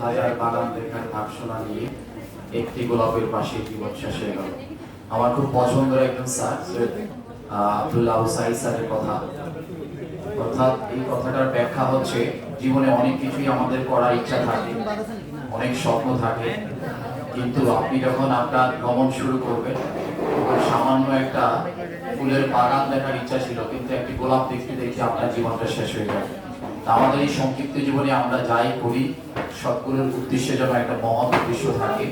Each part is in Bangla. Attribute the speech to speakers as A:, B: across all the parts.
A: হাজার বাগান দেখার নিয়ে একটি গোলাপের পাশে শেষ আমার খুব পছন্দের একজন স্যার আব্দুল্লাহ সাই স্যারের কথা। অর্থাৎ এই কথাটার ব্যাখ্যা হচ্ছে, জীবনে অনেক কিছুই আমাদের করার ইচ্ছা থাকে, অনেক স্বপ্ন থাকে, কিন্তু আপনি যখন আপনার ভ্রমণ শুরু করবেন সামান্য একটা ফুলের বাগান দেখার ইচ্ছা ছিল, কিন্তু একটি গোলাপ দেখতে দেখতে আপনার জীবনটা শেষ হয়ে যাবে আমাদের এই সংক্ষিপ্ত জীবনে আমরা যাই করি সবগুলোর উদ্দেশ্যে যেন একটা মহৎ উদ্দেশ্য থাকে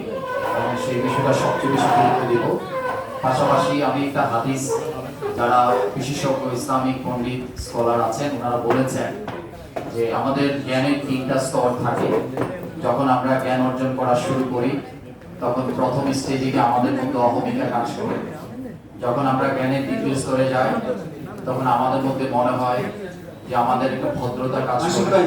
A: এবং সেই বিষয়টা সবচেয়ে বেশি গুরুত্ব দেব। পাশাপাশি আমি একটা হাদিস, যারা বিশেষজ্ঞ, ইসলামিক, পণ্ডিত, স্কলার আছেন, ওনারা বলেছেন যে আমাদের জ্ঞানের তিনটা স্তর থাকে। যখন আমরা জ্ঞান অর্জন করা শুরু করি, তখন প্রথম স্টেজে গিয়ে আমাদের মধ্যে অহমিকা কাজ করে। যখন আমরা জ্ঞানের দ্বিতীয় স্তরে যাই, তখন আমাদের মধ্যে মনে হয় যে আমাদের একটা ভদ্রতা কাজ করে।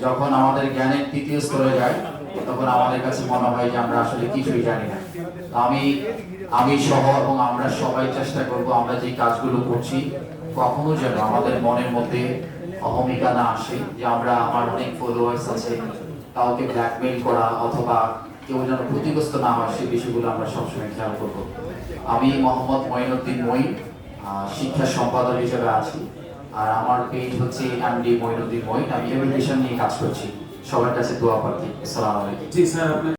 A: যখন আমাদের জ্ঞানের তৃতীয় স্তরে যায় তখন আমাদের কাছে মনে হয় যে আমরা আসলে কিছুই জানি না। আমি আমি সহ এবং আমরা সবাই চেষ্টা করব আমরা যে কাজগুলো করছি কখনো যেন আমাদের মনের মধ্যে অহমিকা না আসে যে আমরা আমার অনেক ফলোয়ার্স আছে কাউকে ব্ল্যাকমেইল করা অথবা কেউ যেন ক্ষতিগ্রস্ত না হয় সেই বিষয়গুলো আমরা সবসময় খেয়াল করব। আমি মোহাম্মদ মঈনুদ্দিন মঈন আহ, শিক্ষা সম্পাদক হিসেবে আছি। আর আমার পেজ হচ্ছে এমডি মইনুদ্দিন মইন আমি এডুকেশন নিয়ে কাজ করছি। সবার কাছে দোয়া প্রার্থী আসসালামু আলাইকুম।
B: জি, স্যার